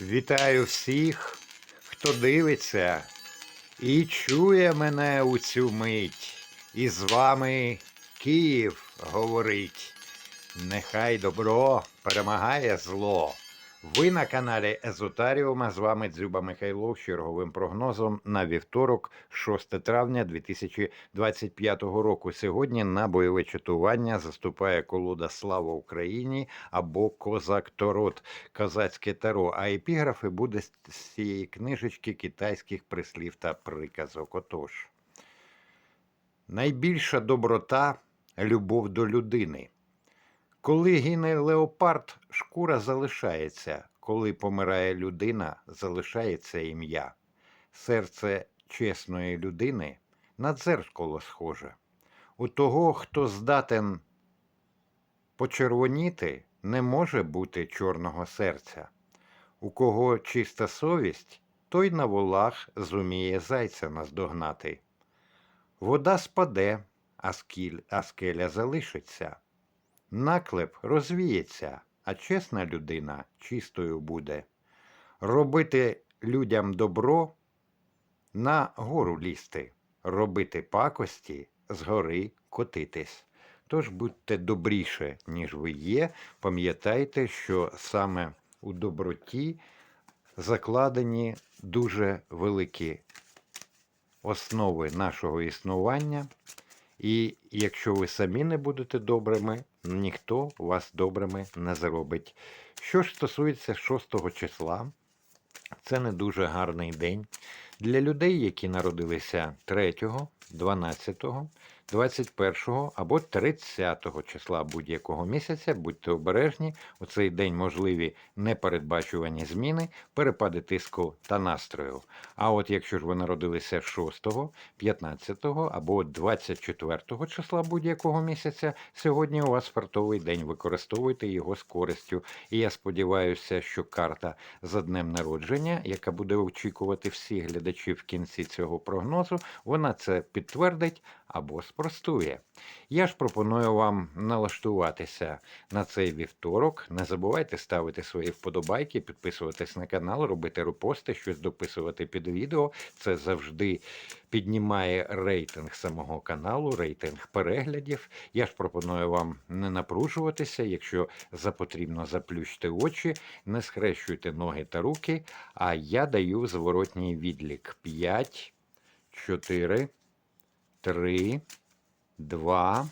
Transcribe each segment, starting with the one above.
Вітаю всіх, хто дивиться і чує мене у цю мить. І з вами Київ говорить. Нехай добро перемагає зло. Ви на каналі Езотаріума. З вами Дзюба Михайлов з черговим прогнозом на вівторок, 6 травня 2025 року. Сьогодні на бойове чатування заступає колода Слава Україні або Козак Торот, козацьке таро. А епіграфи буде з цієї книжечки китайських прислів та приказок. Отож, найбільша доброта любов до людини. Коли гине леопард, шкура залишається. Коли помирає людина, залишається ім'я. Серце чесної людини на дзеркало схоже. У того, хто здатен почервоніти, не може бути чорного серця. У кого чиста совість, той на волах зуміє зайця наздогнати. Вода спаде, а, скіль, а скеля залишиться. Наклеп розвіється, а чесна людина чистою буде. Робити людям добро на гору лізти, робити пакості згори котитись. Тож будьте добріше, ніж ви є. Пам'ятайте, що саме у доброті закладені дуже великі основи нашого існування. І якщо ви самі не будете добрими, ніхто вас добрими не зробить. Що ж стосується 6 числа, це не дуже гарний день для людей, які народилися 3, 12, 21 або 30 числа будь-якого місяця. Будьте обережні, у цей день можливі непередбачувані зміни, перепади тиску та настрою. А от якщо ж ви народилися 6, 15 або 24 числа будь-якого місяця, сьогодні у вас фартовий день. Використовуйте його з користю. І я сподіваюся, що карта за днем народження, яка буде очікувати всіх глядачів в кінці цього прогнозу, вона це підтвердить або спростує. Я ж пропоную вам налаштуватися на цей вівторок. Не забувайте ставити свої вподобайки, підписуватись на канал, робити репости, щось дописувати під відео. Це завжди піднімає рейтинг самого каналу, рейтинг переглядів. Я ж пропоную вам не напружуватися, якщо запотрібно заплющити очі, не схрещуйте ноги та руки. А я даю зворотній відлік: 5, 4, 3, 2,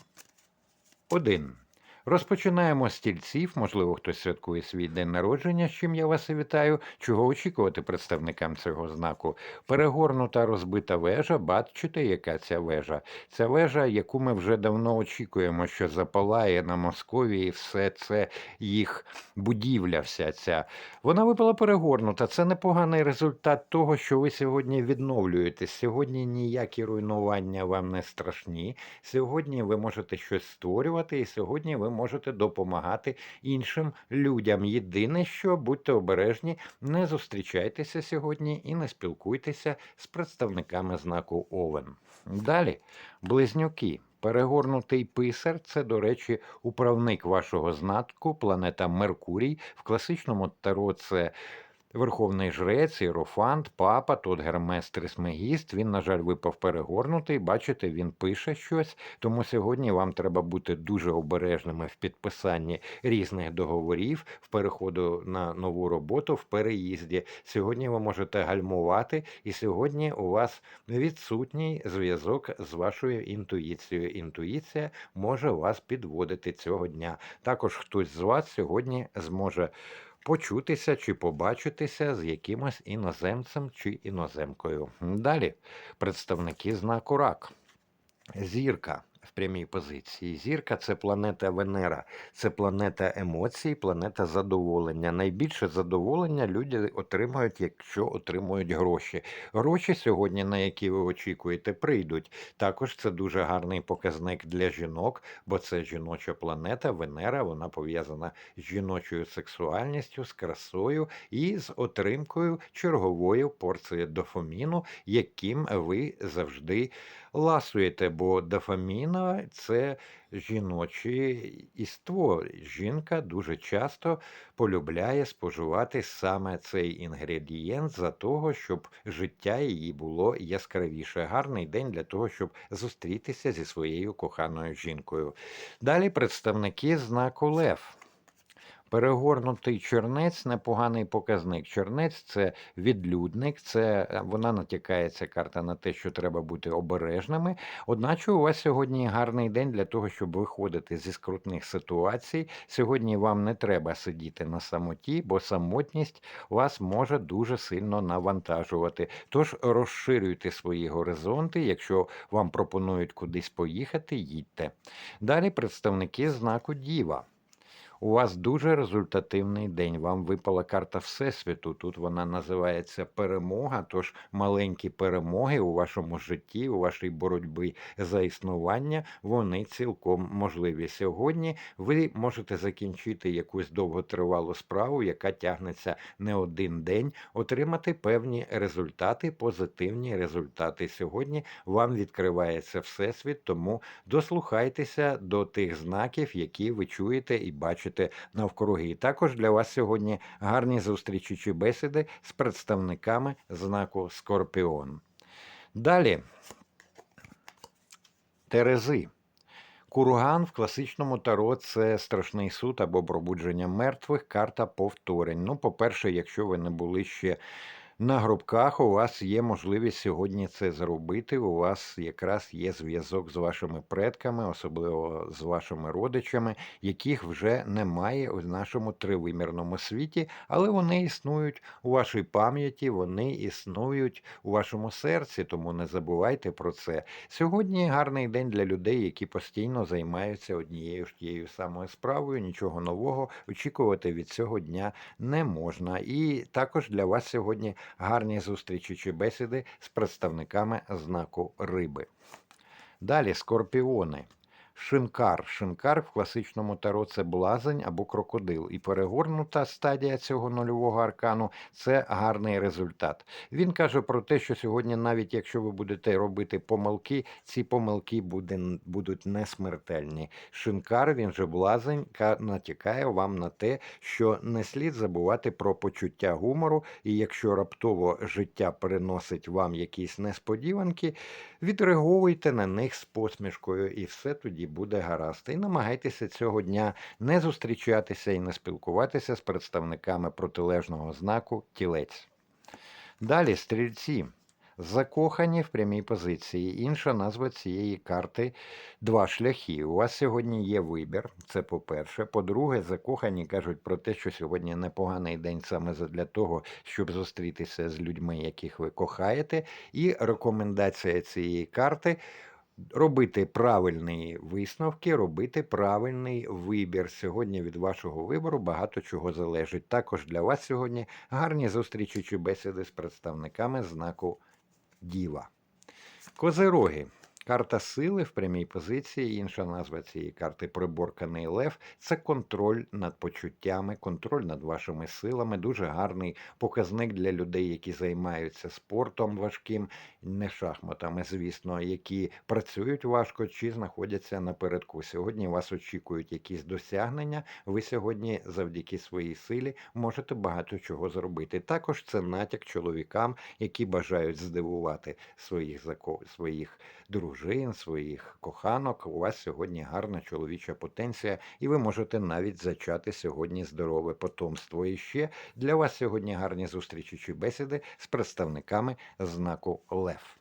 1. Розпочинаємо з стільців. Можливо, хтось святкує свій день народження, з чим я вас і вітаю. Чого очікувати представникам цього знаку? Перегорнута розбита вежа. Бачите, яка ця вежа? Ця вежа, яку ми вже давно очікуємо, що запалає на Московії все це їх будівля, вся ця. Вона випала перегорнута. Це непоганий результат того, що ви сьогодні відновлюєтесь. Сьогодні ніякі руйнування вам не страшні. Сьогодні ви можете щось створювати, і сьогодні ви можете допомагати іншим людям. Єдине, що будьте обережні, не зустрічайтеся сьогодні і не спілкуйтеся з представниками знаку Овен. Далі, близнюки. Перегорнутий писар це, до речі, управник вашого знатку, планета Меркурій. В класичному таро це Верховний жрець, Іерофант, папа, тут Гермес Трисмегіст. Він, на жаль, випав перегорнутий. Бачите, він пише щось. Тому сьогодні вам треба бути дуже обережними в підписанні різних договорів, в переходу на нову роботу, в переїзді. Сьогодні ви можете гальмувати, і сьогодні у вас відсутній зв'язок з вашою інтуїцією. Інтуїція може вас підводити цього дня. Також хтось з вас сьогодні зможе почутися чи побачитися з якимось іноземцем чи іноземкою. Далі представники знаку рак. Зірка в прямій позиції. Зірка це планета Венера, це планета емоцій, планета задоволення. Найбільше задоволення люди отримають, якщо отримують гроші. Гроші сьогодні, на які ви очікуєте, прийдуть. Також це дуже гарний показник для жінок, бо це жіноча планета, Венера, вона пов'язана з жіночою сексуальністю, з красою і з отримкою чергової порції дофаміну, яким ви завжди ласуєте, бо дофамін Скорпіона це жіночі іство. Жінка дуже часто полюбляє споживати саме цей інгредієнт за того, щоб життя її було яскравіше. Гарний день для того, щоб зустрітися зі своєю коханою жінкою. Далі представники знаку Лев. Перегорнутий чернець непоганий показник. Чернець це відлюдник, це е, вона натякає карта на те, що треба бути обережними. Одначе у вас сьогодні гарний день для того, щоб виходити зі скрутних ситуацій. Сьогодні вам не треба сидіти на самоті, бо самотність вас може дуже сильно навантажувати. Тож розширюйте свої горизонти. Якщо вам пропонують кудись поїхати, їдьте. Далі представники знаку Діва. У вас дуже результативний день. Вам випала карта Всесвіту. Тут вона називається перемога. Тож маленькі перемоги у вашому житті, у вашій боротьбі за існування, вони цілком можливі. Сьогодні ви можете закінчити якусь довготривалу справу, яка тягнеться не один день, отримати певні результати, позитивні результати. Сьогодні вам відкривається всесвіт, тому дослухайтеся до тих знаків, які ви чуєте і бачите навкруги. І також для вас сьогодні гарні зустрічі чи бесіди з представниками знаку Скорпіон. Далі Терези. Курган в класичному таро це страшний суд або пробудження мертвих, карта повторень. Ну, по-перше, якщо ви не були ще на гробках у вас є можливість сьогодні це зробити. У вас якраз є зв'язок з вашими предками, особливо з вашими родичами, яких вже немає у нашому тривимірному світі, але вони існують у вашій пам'яті, вони існують у вашому серці, тому не забувайте про це. Сьогодні гарний день для людей, які постійно займаються однією ж тією самою справою. Нічого нового очікувати від цього дня не можна. І також для вас сьогодні гарні зустрічі чи бесіди з представниками знаку риби. Далі скорпіони. Шинкар. Шинкар в класичному таро це блазень або крокодил. І перегорнута стадія цього нульового аркану це гарний результат. Він каже про те, що сьогодні, навіть якщо ви будете робити помилки, ці помилки будуть не смертельні. Шинкар, він же блазень, натякає вам на те, що не слід забувати про почуття гумору, і якщо раптово життя приносить вам якісь несподіванки, відреагуйте на них з посмішкою, і все тоді буде гаразд. І намагайтеся цього дня не зустрічатися і не спілкуватися з представниками протилежного знаку тілець. Далі стрільці. Закохані в прямій позиції. Інша назва цієї карти два шляхи. У вас сьогодні є вибір, це по-перше. По-друге, закохані кажуть про те, що сьогодні непоганий день саме для того, щоб зустрітися з людьми, яких ви кохаєте. І рекомендація цієї карти робити правильні висновки, робити правильний вибір. Сьогодні від вашого вибору багато чого залежить. Також для вас сьогодні гарні зустрічі чи бесіди з представниками знаку Діва. Козироги. Карта сили в прямій позиції, інша назва цієї карти приборканий лев це контроль над почуттями, контроль над вашими силами. Дуже гарний показник для людей, які займаються спортом важким, не шахматами, звісно, які працюють важко чи знаходяться напередку. Сьогодні вас очікують якісь досягнення. Ви сьогодні, завдяки своїй силі, можете багато чого зробити. Також це натяк чоловікам, які бажають здивувати своїх своїх дружин, своїх коханок. У вас сьогодні гарна чоловіча потенція, і ви можете навіть зачати сьогодні здорове потомство. І ще для вас сьогодні гарні зустрічі чи бесіди з представниками знаку Лев.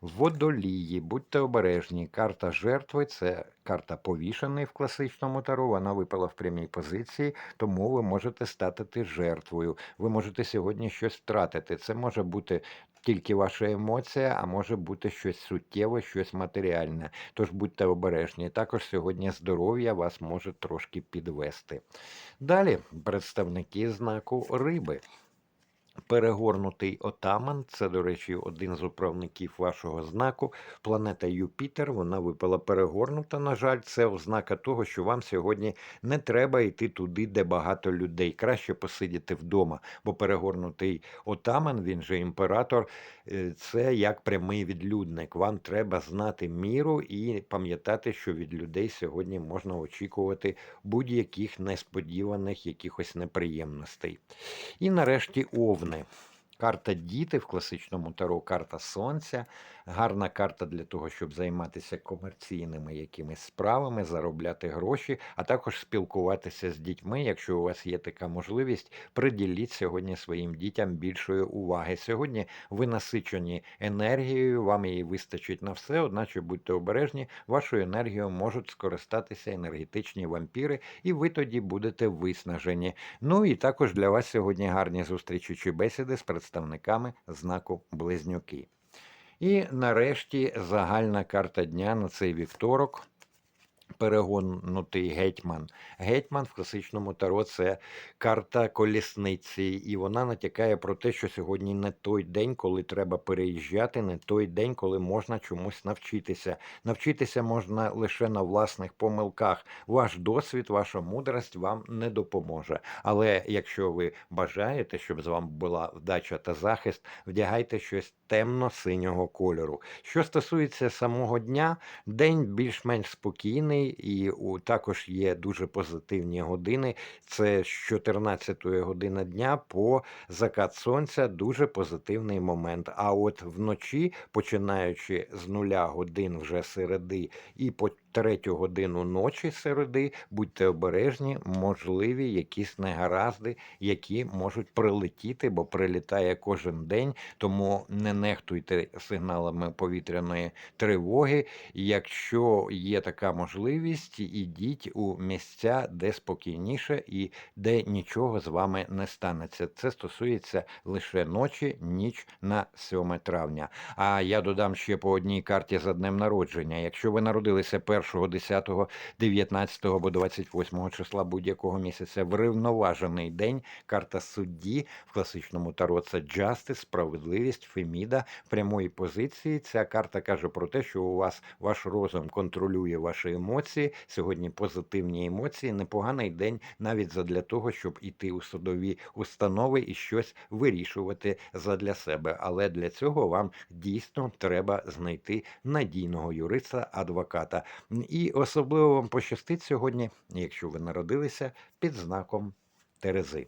Водолії, будьте обережні. Карта жертви це карта повішений в класичному таро. Вона випала в прямій позиції, тому ви можете стати жертвою. Ви можете сьогодні щось втратити. Це може бути тільки ваша емоція, а може бути щось суттєве, щось матеріальне. Тож будьте обережні. Також сьогодні здоров'я вас може трошки підвести. Далі представники знаку риби. Перегорнутий отаман, це, до речі, один з управників вашого знаку. Планета Юпітер, вона випала перегорнута. На жаль, це ознака того, що вам сьогодні не треба йти туди, де багато людей. Краще посидіти вдома, бо перегорнутий отаман, він же імператор, е, це як прямий відлюдник. Вам треба знати міру і пам'ятати, що від людей сьогодні можна очікувати будь-яких несподіваних якихось неприємностей. І нарешті me. Карта діти в класичному таро, карта сонця. Гарна карта для того, щоб займатися комерційними якимись справами, заробляти гроші, а також спілкуватися з дітьми. Якщо у вас є така можливість, приділіть сьогодні своїм дітям більшої уваги. Сьогодні ви насичені енергією, вам її вистачить на все, одначе будьте обережні, вашою енергією можуть скористатися енергетичні вампіри, і ви тоді будете виснажені. Ну і також для вас сьогодні гарні зустрічі чи бесіди з представниками знаку Близнюки. І нарешті загальна карта дня на цей вівторок. Перегонутий гетьман. Гетьман в класичному таро це карта колісниці, і вона натякає про те, що сьогодні не той день, коли треба переїжджати, не той день, коли можна чомусь навчитися. Навчитися можна лише на власних помилках. Ваш досвід, ваша мудрость вам не допоможе. Але якщо ви бажаєте, щоб з вами була вдача та захист, вдягайте щось темно-синього кольору. Що стосується самого дня, день більш-менш спокійний, і у, також є дуже позитивні години. Це з 14 години дня по закат сонця, дуже позитивний момент. А от вночі, починаючи з нуля годин вже середи і по третю годину ночі середи, будьте обережні, можливі якісь негаразди, які можуть прилетіти, бо прилітає кожен день, тому не нехтуйте сигналами повітряної тривоги. Якщо є така можливість, ідіть у місця, де спокійніше і де нічого з вами не станеться. Це стосується лише ночі, ніч на 7 травня. А я додам ще по одній карті за днем народження. Якщо ви народилися 1, 10, 19 або 28 числа будь-якого місяця, врівноважений день, карта судді в класичному таро це Justice, справедливість, Феміда прямої позиції. Ця карта каже про те, що у вас ваш розум контролює ваші емоції. Сьогодні позитивні емоції, непоганий день навіть задля того, щоб іти у судові установи і щось вирішувати задля себе. Але для цього вам дійсно треба знайти надійного юриста, адвоката. І особливо вам пощастить сьогодні, якщо ви народилися під знаком Терези.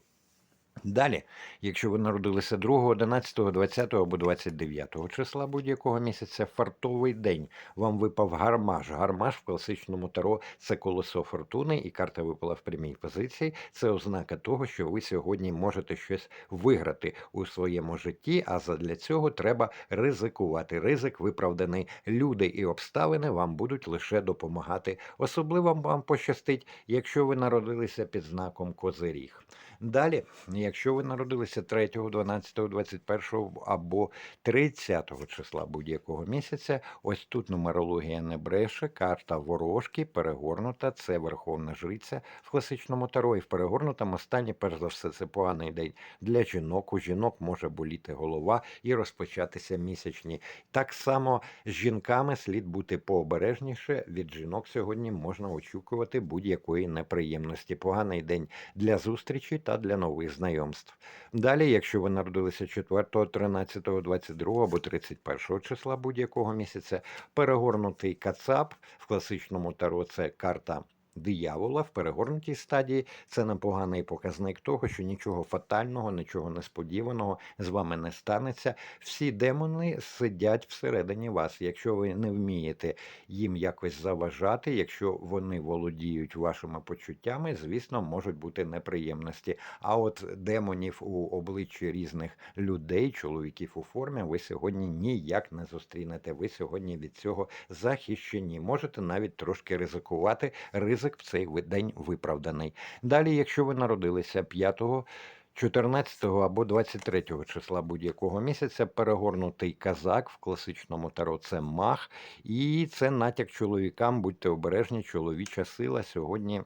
Далі, якщо ви народилися 2, 11, 20 або 29 числа будь-якого місяця, фартовий день, вам випав гармаш. Гармаш в класичному таро це колесо фортуни, і карта випала в прямій позиції. Це ознака того, що ви сьогодні можете щось виграти у своєму житті, а задля цього треба ризикувати. Ризик виправданий. Люди і обставини вам будуть лише допомагати. Особливо вам пощастить, якщо ви народилися під знаком Козиріг. Далі, якщо ви народилися 3, 12, 21 або 30 числа будь-якого місяця, ось тут нумерологія не бреше, карта ворожки перегорнута, це Верховна Жриця в класичному таро. І в перегорнутому стані, перш за все, це поганий день для жінок. У жінок може боліти голова і розпочатися місячні. Так само з жінками слід бути пообережніше. Від жінок сьогодні можна очікувати будь-якої неприємності. Поганий день для зустрічі та для нових знайомств. Далі, якщо ви народилися 4, 13, 22 або 31 числа будь-якого місяця, перегорнутий кацап в класичному таро це карта. Диявола в перегорнутій стадії це непоганий показник того, що нічого фатального, нічого несподіваного з вами не станеться. Всі демони сидять всередині вас. Якщо ви не вмієте їм якось заважати, якщо вони володіють вашими почуттями, звісно, можуть бути неприємності. А от демонів у обличчі різних людей, чоловіків у формі, ви сьогодні ніяк не зустрінете. Ви сьогодні від цього захищені. Можете навіть трошки ризикувати. Ризик в цей день виправданий. Далі, якщо ви народилися 5 14 або 23 числа будь-якого місяця перегорнутий казак в класичному таро це мах, і це натяк чоловікам. Будьте обережні, чоловіча сила сьогодні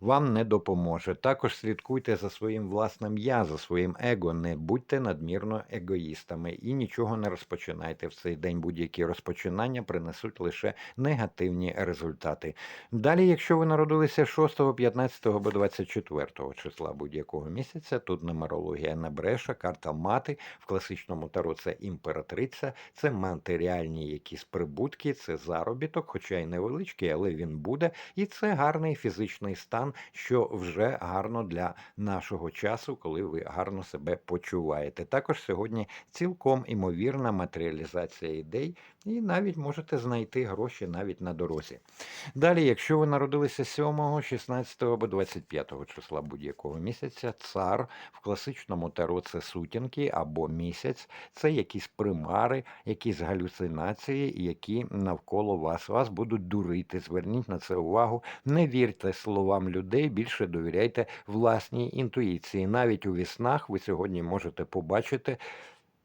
вам не допоможе. Також слідкуйте за своїм власним я, за своїм его. Не будьте надмірно егоїстами і нічого не розпочинайте в цей день. Будь-які розпочинання принесуть лише негативні результати. Далі, якщо ви народилися 6, 15 або 24 числа будь-якого місяця, тут нумерологія не бреше, карта мати в класичному таро це імператриця, це матеріальні якісь прибутки, це заробіток, хоча й невеличкий, але він буде. І це гарний фізичний стан, що вже гарно для нашого часу, коли ви гарно себе почуваєте. Також сьогодні цілком імовірна матеріалізація ідей, і навіть можете знайти гроші навіть на дорозі. Далі, якщо ви народилися 7, 16 або 25 числа будь-якого місяця, цар в класичному таро це сутінки або місяць, це якісь примари, якісь галюцинації, які навколо вас вас будуть дурити. Зверніть на це увагу. Не вірте словам людей, більше довіряйте власній інтуїції. Навіть у віснах ви сьогодні можете побачити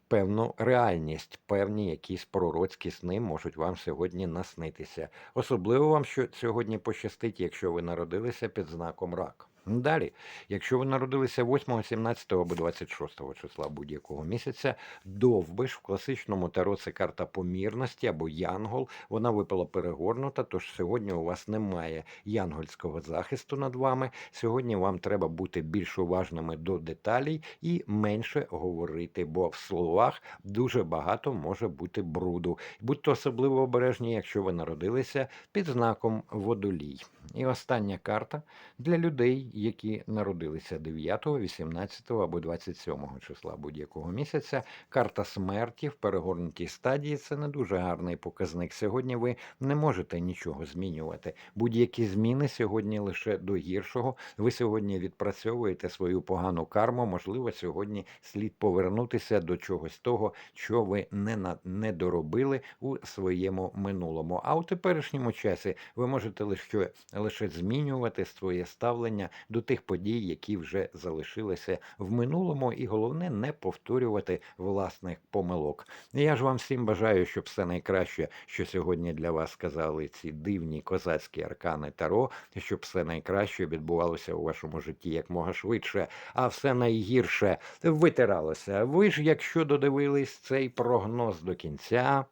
певну реальність, певні якісь пророцькі сни можуть вам сьогодні наснитися. Особливо вам що сьогодні пощастить, якщо ви народилися під знаком рак. Далі, якщо ви народилися 8, 17 або 26 числа будь-якого місяця, довбиш в класичному таро це карта помірності або янгол. Вона випала перегорнута, тож сьогодні у вас немає янгольського захисту над вами. Сьогодні вам треба бути більш уважними до деталей і менше говорити, бо в словах дуже багато може бути бруду. Будьте особливо обережні, якщо ви народилися під знаком водолій. І остання карта для людей, які народилися 9, 18 або 27 числа будь-якого місяця. Карта смерті в перегорнутій стадії це не дуже гарний показник. Сьогодні ви не можете нічого змінювати. Будь-які зміни сьогодні лише до гіршого. Ви сьогодні відпрацьовуєте свою погану карму. Можливо, сьогодні слід повернутися до чогось того, що ви не на не доробили у своєму минулому. А у теперішньому часі ви можете лише лише змінювати своє ставлення до тих подій, які вже залишилися в минулому, і головне не повторювати власних помилок. Я ж вам всім бажаю, щоб все найкраще, що сьогодні для вас сказали ці дивні козацькі аркани Таро, щоб все найкраще відбувалося у вашому житті якмога швидше, а все найгірше витиралося. Ви ж, якщо додивились цей прогноз до кінця,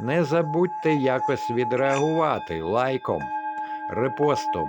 не забудьте якось відреагувати лайком, репостом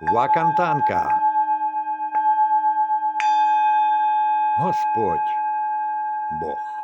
Вакантанка. Господь Бог.